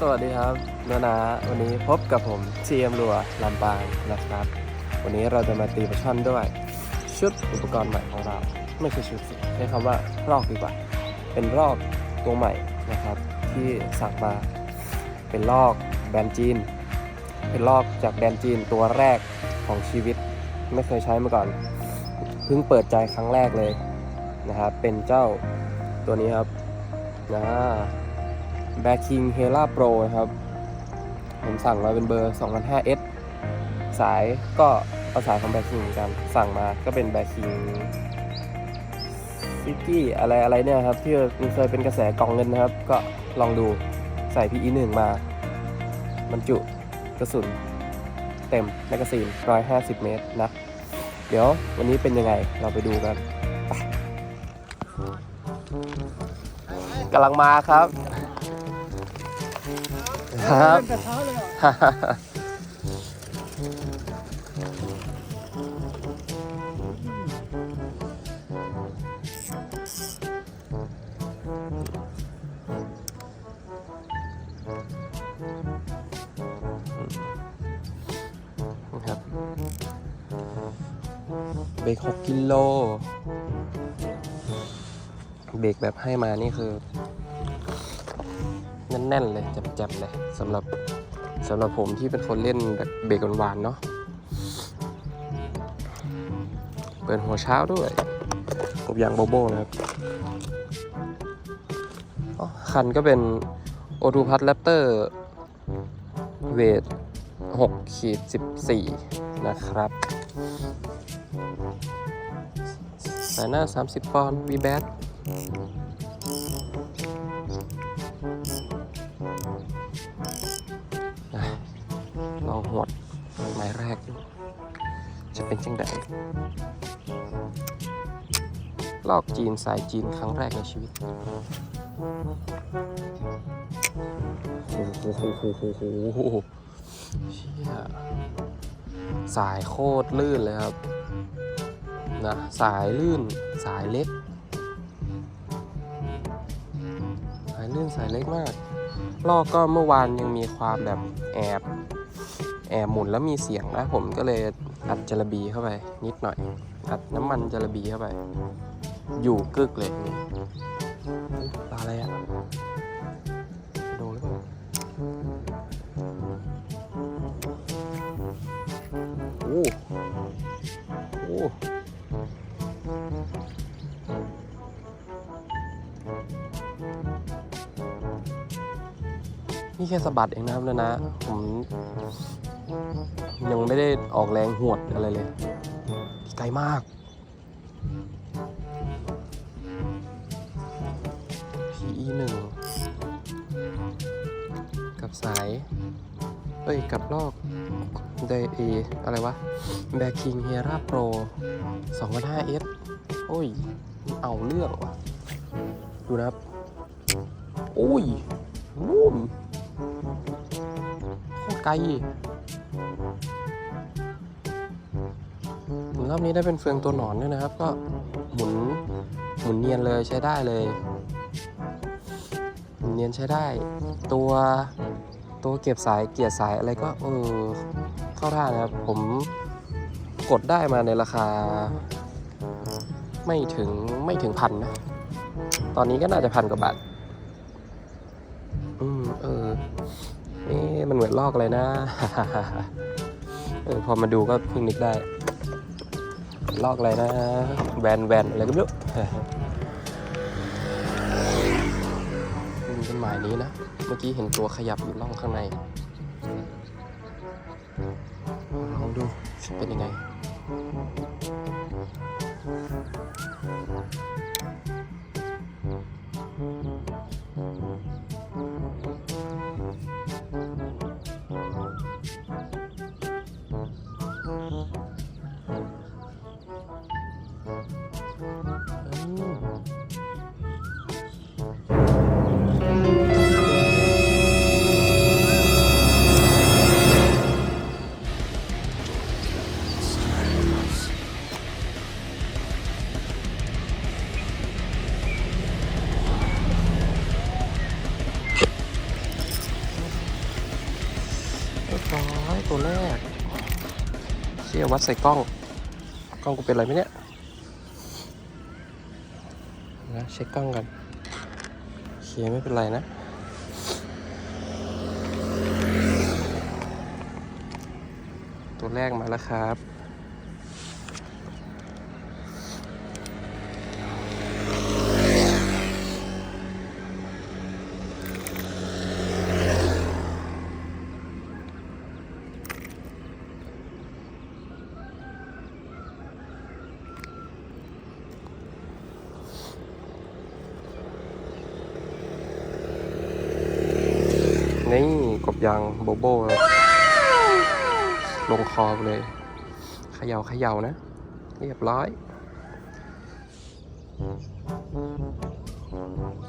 สวัสดีครับนานาวันนี้พบกับผมเซียมรัวลำปางนะครับ วันนี้เราจะมาตีปลาช่อนด้วย ชุดอุปกรณ์ใหม่ของเรา ไม่ใช่ชุดสิใช้คำว่ารอกดีกว่า เป็นรอกตัวใหม่นะครับ ที่สั่งมาเป็นลอกแบรนด์จีน เป็นลอกจากแบรนด์จีนตัวแรกของชีวิต ไม่เคยใช้มาก่อน เพิ่งเปิดใจครั้งแรกเลยนะครับ เป็นเจ้าตัวนี้ครับนะ แบ k คิงเฮล่าโปรครับ ผมสั่งมาเป็นเบอร์ 2005S สายก็เอาสายของแบ k คิงเหมือนกันสั่งมาก็เป็นแบ k คิงซิกี้อะไรอะไรเนี่ยครับ ที่มันเคยเป็นกระแสกล่องเงินนะครับ ก็ลองดูใส่ PE 1มาบรรจุกระสุนเต็มแมกกาซีน 150 เมตรนะ เดี๋ยววันนี้เป็นยังไงเราไปดูกันกำลังมาครับ ครับ แต่เช้าเลยเหรอครับเบรก6กิโลเบรกแบบให้มานี่คือ แน่นๆเลยแจ่มๆเลยสำหรับสำหรับผมที่เป็นคนเล่นแบบเบรกหวานๆเนาะเปิดหัวเช้าด้วยกบยางโบโบนะครับอ๋อคันก็เป็นโอทูพัทแรปเตอร์เวท6ขีด14 นะครับสายหน้า 30 ปอนด์ V b a t ลองหวดไม้แรกดูจะเป็นจังไดลอกจีนสายจีนครั้งแรกในชีวิตโอ้โหโหโหโหโหเชี่ยสายโคตรลื่นเลยครับนะสายลื่นสายเล็ก สายลื่นสายเล็กมากลอกก็เมื่อวานยังมีความแบบแอบ แอบหมุนแล้วมีเสียงนะผมก็เลยอัดจระบีเข้าไป นิดหน่อยอัดน้ำมันจระบีเข้าไป อยู่กึกเลยปลาอะไรอะโดนหรือเปล่าโอ้โอ้นี่แค่สะบัดเองนะครับนะนะผม ยังไม่ได้ออกแรงหวดอะไรเลย ไกลมาก PE 1กับสาย เอ้ย กับลอกไดเออะไรวะ แบคิงเฮราโปร 2.5S โอ้ย เอาเรื่องว่ะ ดูนะครับ โอ้ยนู่นโคตรไกล หมุนรอบนี้ได้เป็นเฟืองตัวหนอนด้วยนะครับ ก็หมุนหมุนเนียนเลยใช้ได้เลย หมุนเนียนใช้ได้ ตัวตัวเก็บสายเกียร์สายอะไรก็เออเข้าท่านะครับ ผมกดได้มาในราคา ไม่ถึงไม่ถึงพันนะ ตอนนี้ก็น่าจะพันกว่าบาท มันเหมือนลอกอะไรนะ เออพอมาดูก็เพิ่งนึกได้ ลอกอะไรนะ แวนแวนอะไรก็ไม่รู้มีต้นไม้นี้นะ เมื่อกี้เห็นตัวขยับอยู่ร่องข้างในลองดูเป็นยังไง วัดใส่กล้อง กล้องกูเป็นอะไรไหมเนี่ยนะเช็คกล้องกันโอเคไม่เป็นไรนะ ตัวแรกมาแล้วครับ นี่กบ ยางโบโบลงคอเลยเขย่าเขย่านะ เรียบร้อย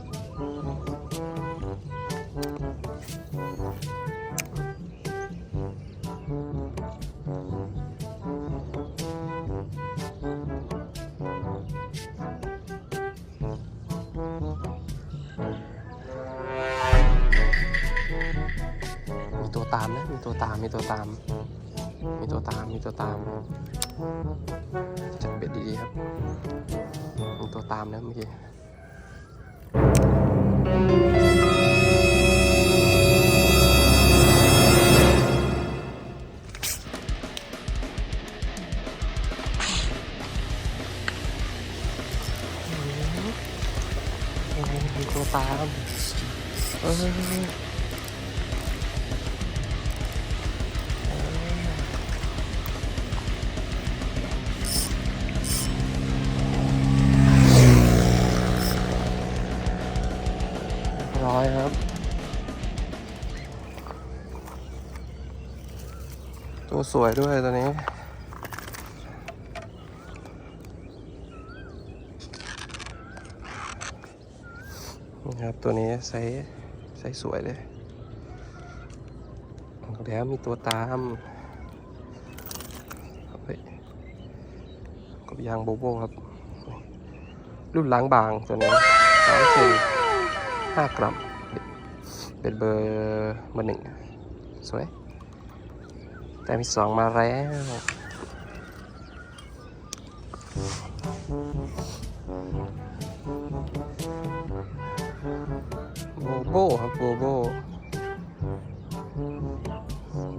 มี ตัวตามมีตัวตาม มีตัวตาม มีตัวตาม จัดเบ็ดดีๆครับ มีตัวตามนะเมื่อกี้ ครับ ตัวสวยด้วยตัวนี้นี่ครับ ตัวนี้ไซส์ไซส์สวยเลยแล้วมีตัวตามเฮ้ยกบยางโบโบครับ รุ่นล้างบางตัวนี้สามเซนห้ากรัม เป็นเบอร์เบอร์หนึ่งสวย แต่มีสองมาแล้วโบโบครับโบโบ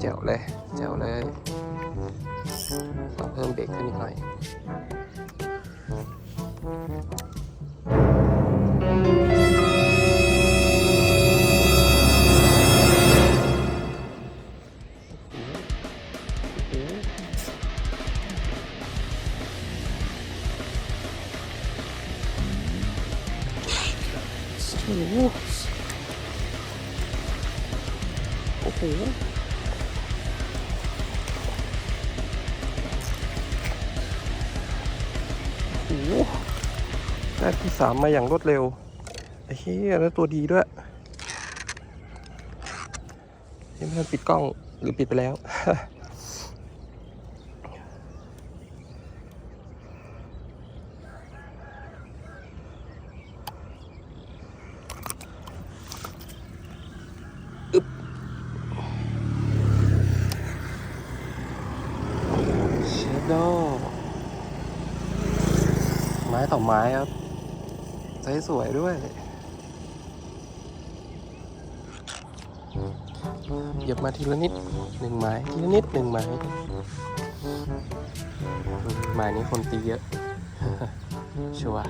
แจ๋วเลยแจ๋วเลยต้องเพิ่มเบรกขึ้นอีกหน่อย สามมาอย่างรวดเร็วไอ้เหี้ยแล้วตัวดีด้วยยังไม่ทันปิดกล้องหรือปิดไปแล้วเชดโดไม้ต่อไม้ครับ ใช้สวยด้วยเหยียบมาทีละนิดหนึ่งไม้ทีละนิดหนึ่งไม้ไม้นี้คนตีเยอะ ชัวร์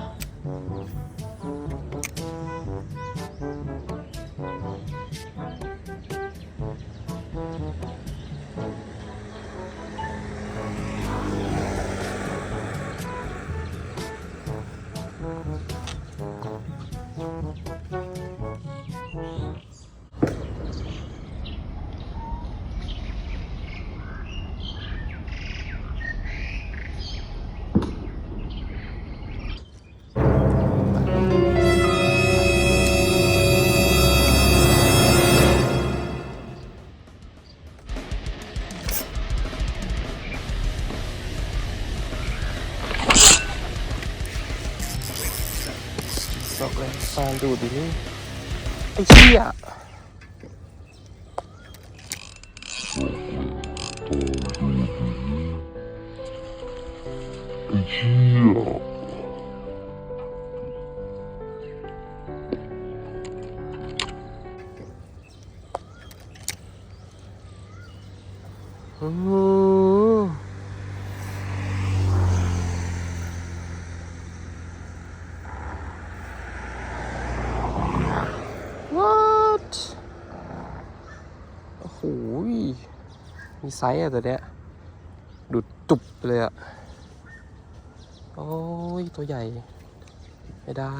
di sini. Eh, iya. Yeah. ไซส์อะตัวเนี้ยดูดตุบเลยอะโอ้ย ตัวใหญ่ ไม่ได้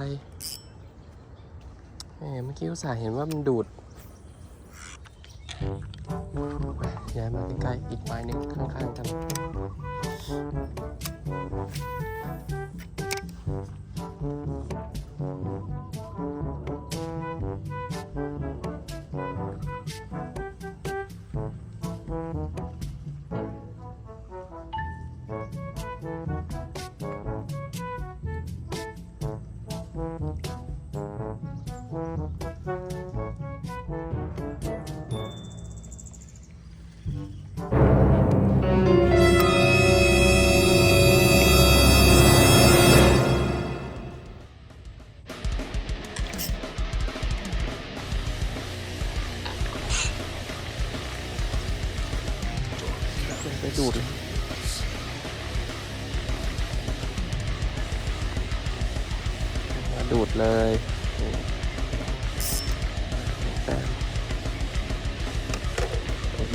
แหมเมื่อกี้อุตส่าห์เห็นว่ามันดูดย้ายมาใกล้ๆอีกไม้หนึ่งข้างๆกัน ไ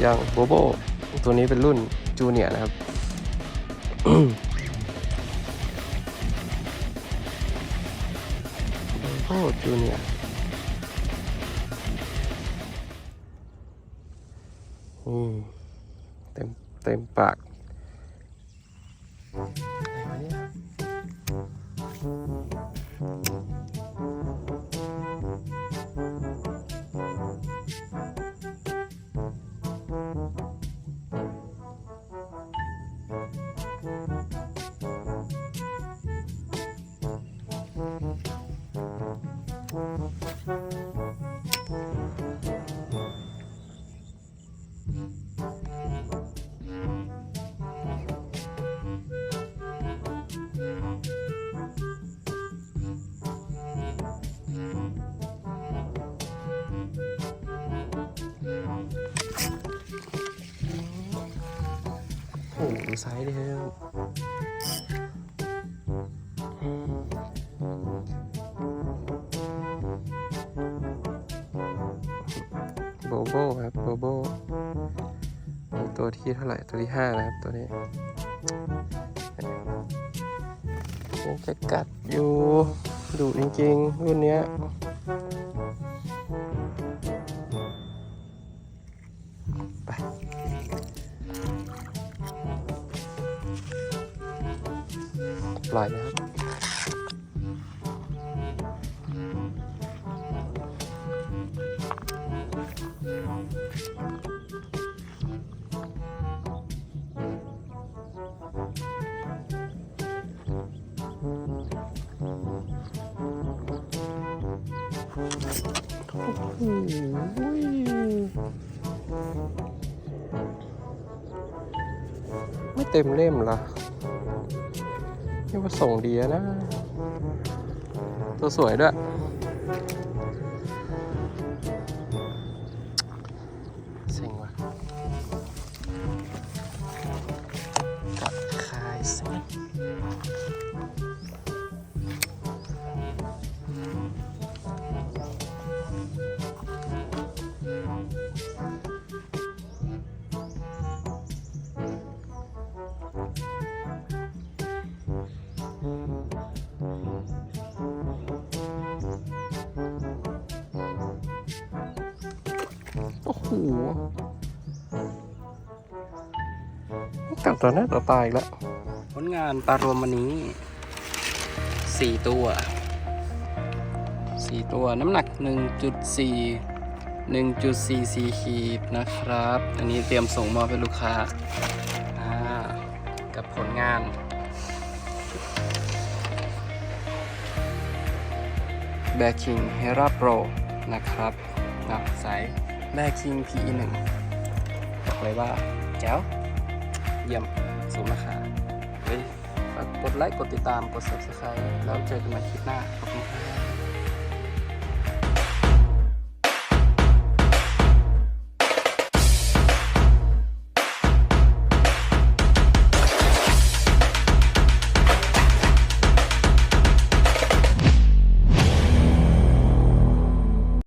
ยังโบโบตัวนี้เป็นรุ่นจูเนียนะครับ โบโบจูเนียอืมเต็มเต็มปาก โอ้โหดูไซส์ดิครับโบโบครับโบโบนี่ตัวที่เท่าไหร่ตัวที่ห้านะครับตัวนี้ยังจะกัดอยู่ดุจริงๆรุ่นเนี้ย ปล่อยนะครับ โอ้โหไม่เต็มเล่มเห รอนี่ว่าส่งดีนะ ตัวสวยด้วย เซ็งว่ะกัดคายเซ็ง โหกัดต่อหน้าต่อตาอีกแล้ว ผลงานปลารวมวันนี้สี่ตัวสี่ตัวน้ำหนัก 1.4 1.44ขีดนะครับ อันนี้เตรียมส่งมอบให้ลูกค้าากับผลงานแบ k คิงเฮราโปรนะครับนะสาย แม่คิง PE1 บอกเลยว่าแจ๋วเยี่ยมสมราคาเฮ้ยฝฝากกดไลค์ กดติดตาม กด subscribe แล้วเจอกันใหม่คลิปหน้า ขอบคุณครับ